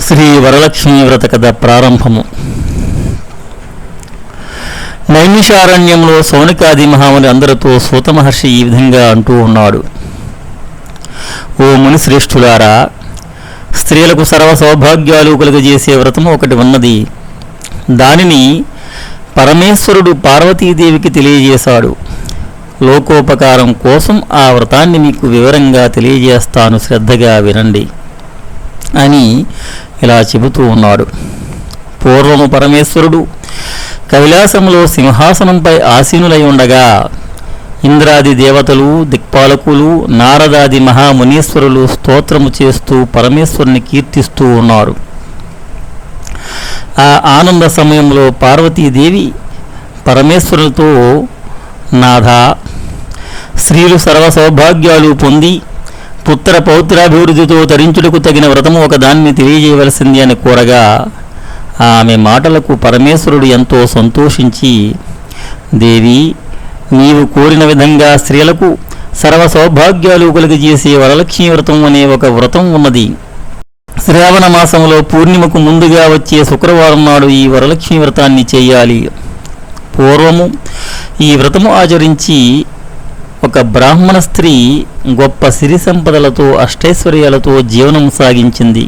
శ్రీ వరలక్ష్మీ వ్రత కథ ప్రారంభము. నైమిషారణ్యంలో సౌనికాది మహాముని అందరితో సూత మహర్షి ఈ విధంగా అంటూ ఉన్నాడు. ఓ ముని శ్రేష్ఠులారా స్త్రీలకు సర్వ సౌభాగ్యాలు కలుగజేసే వ్రతము ఒకటి ఉన్నది. దానిని పరమేశ్వరుడు పార్వతీదేవికి తెలియజేశాడు. లోకోపకారం కోసం ఆ వ్రతాన్ని మీకు వివరంగా తెలియజేస్తాను. శ్రద్ధగా వినండి. అని ఇలా చెబుతూ ఉన్నాడు. పూర్వము పరమేశ్వరుడు కైలాసంలో సింహాసనంపై ఆసీనులై ఉండగా ఇంద్రాది దేవతలు దిక్పాలకులు నారదాది మహామునీశ్వరులు స్తోత్రము చేస్తూ పరమేశ్వరుని కీర్తిస్తూ ఉన్నారు. ఆ ఆనంద సమయంలో పార్వతీదేవి పరమేశ్వరులతో నాథ స్త్రీలు సర్వ సౌభాగ్యాలు పొంది పుత్ర పౌత్రాభివృద్ధితో తరించుటకు తగిన వ్రతము ఒకదాన్ని తెలియజేయవలసింది అని కోరగా ఆమె మాటలకు పరమేశ్వరుడు ఎంతో సంతోషించి దేవి నీవు కోరిన విధంగా స్త్రీలకు సర్వ సౌభాగ్యాలు కలిగజేసే వరలక్ష్మీ వ్రతం అనే ఒక వ్రతం ఉన్నది. శ్రావణ మాసంలో పూర్ణిమకు ముందుగా వచ్చే శుక్రవారం నాడు ఈ వరలక్ష్మీ వ్రతాన్ని చేయాలి. పూర్వము ఈ వ్రతము ఆచరించి ఒక బ్రాహ్మణ స్త్రీ గొప్ప సిరి సంపదలతో అష్టైశ్వర్యాలతో జీవనం సాగించింది.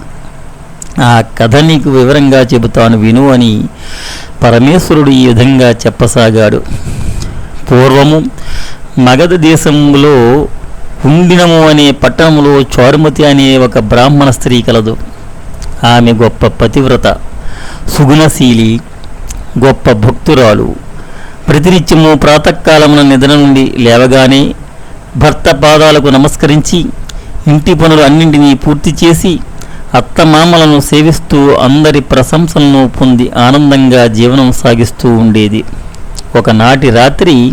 ఆ కథ నీకు వివరంగా చెబుతాను విను అని పరమేశ్వరుడు ఈ విధంగా చెప్పసాగాడు. పూర్వము మగధ దేశంలో ఉండినము అనే పట్టణంలో చారుమతి అనే ఒక బ్రాహ్మణ స్త్రీ కలదు. ఆమె గొప్ప పతివ్రత సుగుణశీలి గొప్ప భక్తురాలు ప్రతినిత్యము ప్రాతకాలమున నిద్ర నుండి లేవగానే భర్త పాదాలకు నమస్కరించి ఇంటి పనులు అన్నింటినీ పూర్తి చేసి అత్తమామలను సేవిస్తూ అందరి ప్రశంసలను పొంది ఆనందంగా జీవనం సాగిస్తూ ఉండేది. ఒకనాటి రాత్రి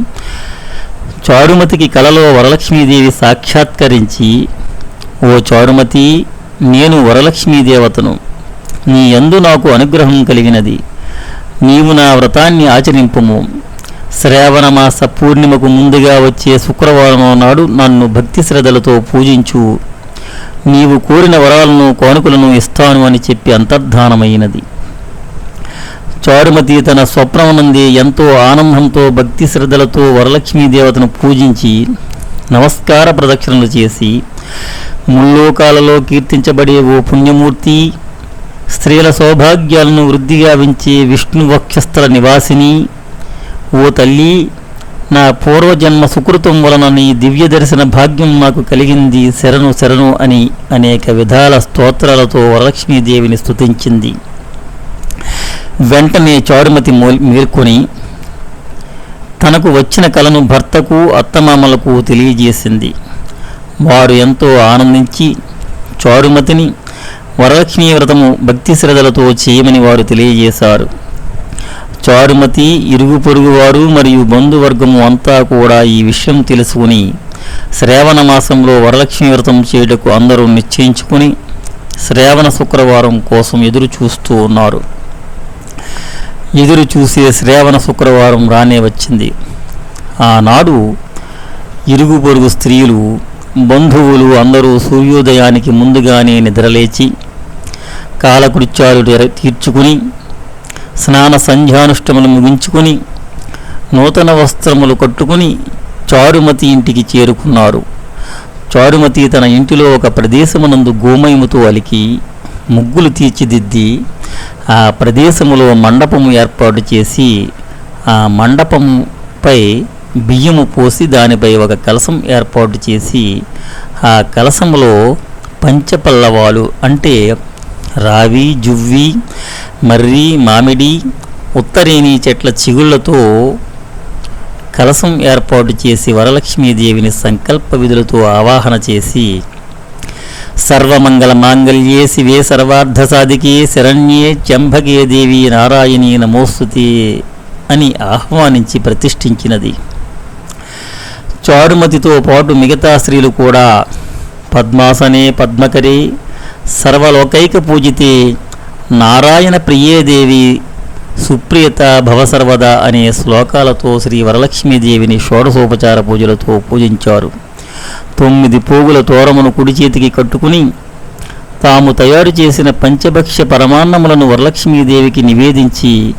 చారుమతికి కలలో వరలక్ష్మీదేవి సాక్షాత్కరించి ఓ చారుమతి నేను వరలక్ష్మీదేవతను. నీ యందు నాకు అనుగ్రహం కలిగినది. నీవు నా వ్రతాన్ని ఆచరింపుము. శ్రావణమాస పూర్ణిమకు ముందుగా వచ్చే శుక్రవారం నాడు నన్ను భక్తి శ్రద్ధలతో పూజించు. నీవు కోరిన వరాలను కానుకలను ఇస్తాను అని చెప్పి అంతర్ధానమైనది. చారుమతి తన స్వప్నమునందే ఎంతో ఆనందంతో భక్తి శ్రద్ధలతో వరలక్ష్మీ దేవతను పూజించి నమస్కార ప్రదక్షిణలు చేసి ముల్లోకాలలో కీర్తించబడే ఓ పుణ్యమూర్తి స్త్రీల సౌభాగ్యాలను వృద్ధిగా వించే విష్ణు వక్షస్థల నివాసిని ఓ తల్లి నా పూర్వజన్మ సుకృతం వలన నీ దివ్య దర్శన భాగ్యం నాకు కలిగింది. శరణు శరణు అని అనేక విధాల స్తోత్రాలతో వరలక్ష్మీదేవిని స్తుతించింది. వెంటనే చారుమతి మేల్కొని తనకు వచ్చిన కలను భర్తకు అత్తమామలకు తెలియజేసింది. వారు ఎంతో ఆనందించి చారుమతిని వరలక్ష్మీ వ్రతము భక్తి శ్రద్ధలతో చేయమని వారు తెలియజేశారు. చారుమతి ఇరుగు పొరుగువారు మరియు బంధువర్గము అంతా కూడా ఈ విషయం తెలుసుకుని శ్రావణ మాసంలో వరలక్ష్మి వ్రతం చేయుటకు అందరూ నిశ్చయించుకుని శ్రావణ శుక్రవారం కోసం ఎదురు చూస్తూ ఉన్నారు. ఎదురు చూసే శ్రావణ శుక్రవారం రానే వచ్చింది. ఆనాడు ఇరుగు పొరుగు స్త్రీలు బంధువులు అందరూ సూర్యోదయానికి ముందుగానే నిద్రలేచి కాలకృత్యాలు తీర్చుకుని స్నాన సంధ్యానుష్టములు ముగించుకొని నూతన వస్త్రములు కట్టుకుని చారుమతి ఇంటికి చేరుకున్నారు. చారుమతి తన ఇంటిలో ఒక ప్రదేశమునందు గోమయముతో అలికి ముగ్గులు తీర్చిదిద్ది ఆ ప్రదేశములో మండపము ఏర్పాటు చేసి ఆ మండపంపై బియ్యము పోసి దానిపై ఒక కలసం ఏర్పాటు చేసి ఆ కలసంలో పంచపల్లవాలు అంటే రావి జువ్వి మర్రి మామిడి ఉత్తరేణి చెట్ల చిగుళ్ళతో కలసం ఏర్పాటు చేసి వరలక్ష్మీదేవిని సంకల్ప విధులతో ఆవాహన చేసి సర్వమంగళ మాంగళ్యే శివే సర్వార్థ సాధికే శరణ్యే చంభకే దేవి నారాయణీ నమోస్తుతే అని ఆహ్వానించి ప్రతిష్ఠించినది. చారుమతితో పాటు మిగతా స్త్రీలు కూడా పద్మాసనే పద్మకరే సర్వలోకైక పూజితే నారాయణ ప్రియేదేవి సుప్రియత భవసర్వద అనే శ్లోకాలతో శ్రీ వరలక్ష్మీదేవిని షోడశోపచార పూజలతో పూజించారు. తొమ్మిది పోగుల తోరమును కుడి చేతికి కట్టుకుని తాము తయారు చేసిన పంచభక్ష్య పరమాన్నములను వరలక్ష్మీదేవికి నివేదించి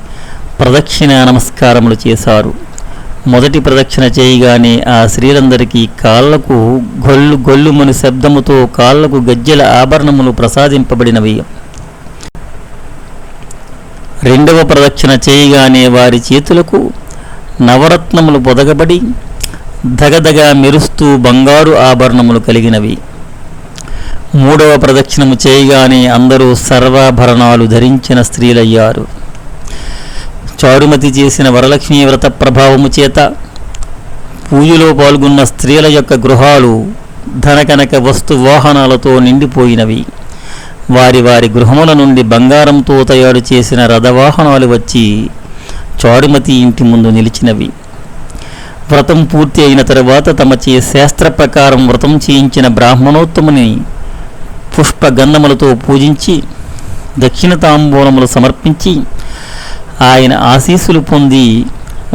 ప్రదక్షిణ నమస్కారములు చేశారు. మొదటి ప్రదక్షిణ చేయగానే ఆ స్త్రీలందరికీ కాళ్ళకు గొల్లు గొల్లుమని శబ్దముతో కాళ్ళకు గజ్జెల ఆభరణములు ప్రసాదింపబడినవి. రెండవ ప్రదక్షిణ చేయగానే వారి చేతులకు నవరత్నములు పొదగబడి దగదగ మెరుస్తూ బంగారు ఆభరణములు కలిగినవి. మూడవ ప్రదక్షిణము చేయగానే అందరూ సర్వాభరణాలు ధరించిన స్త్రీలయ్యారు. చారుమతి చేసిన వరలక్ష్మీ వ్రత ప్రభావము చేత పూజలో పాల్గొన్న స్త్రీల యొక్క గృహాలు ధనకనక వస్తు వాహనాలతో నిండిపోయినవి. వారి వారి గృహముల నుండి బంగారంతో తయారు చేసిన రథవాహనాలు వచ్చి చారుమతి ఇంటి ముందు నిలిచినవి. వ్రతం పూర్తి అయిన తరువాత తమచే శాస్త్ర ప్రకారం వ్రతం చేయించిన బ్రాహ్మణోత్తముని పుష్పగంధములతో పూజించి దక్షిణ తాంబూలములు సమర్పించి ఆయన ఆశీస్సులు పొంది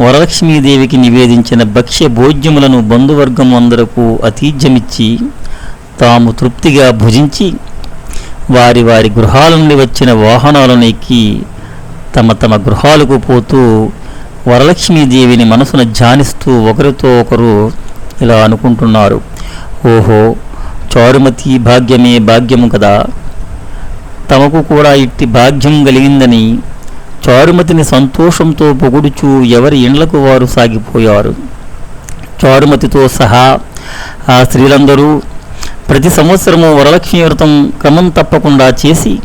వరలక్ష్మీదేవికి నివేదించిన భక్ష్య భోజ్యములను బంధువర్గం అందరకు అతీజ్యమిచ్చి తాము తృప్తిగా భుజించి వారి వారి గృహాల నుండి వచ్చిన వాహనాలను ఎక్కి తమ తమ గృహాలకు పోతూ వరలక్ష్మీదేవిని మనసున ధ్యానిస్తూ ఒకరితో ఒకరు ఇలా అనుకుంటున్నారు. ఓహో చారుమతి భాగ్యమే భాగ్యము కదా. తమకు కూడా ఇట్టి భాగ్యం కలిగిందని చారుమతిని సంతోషంతో పొగుడుచూ ఎవరి ఇండ్లకు వారు సాగిపోయారు. చారుమతితో సహా ఆ స్త్రీలందరూ ప్రతి సంవత్సరము వరలక్ష్మీ వ్రతం క్రమం తప్పకుండా చేసి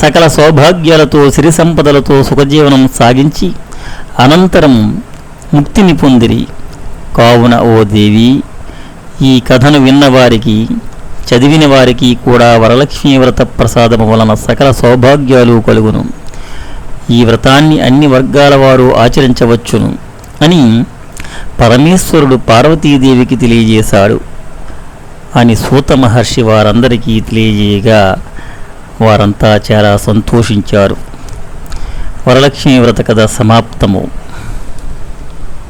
సకల సౌభాగ్యాలతో సిరి సంపదలతో సుఖజీవనం సాగించి అనంతరం ముక్తిని పొందిరి. కావున ఓ దేవి ఈ కథను విన్నవారికి చదివిన వారికి కూడా వరలక్ష్మీ వ్రత ప్రసాదము వలన సకల సౌభాగ్యాలు కలుగును. ఈ వ్రతాన్ని అన్ని వర్గాల వారు ఆచరించవచ్చును అని పరమేశ్వరుడు పార్వతీదేవికి తెలియజేశాడు. అని సూత మహర్షి వారందరికీ తెలియజేయగా వారంతా చాలా సంతోషించారు. వరలక్ష్మీ వ్రత కథ సమాప్తము.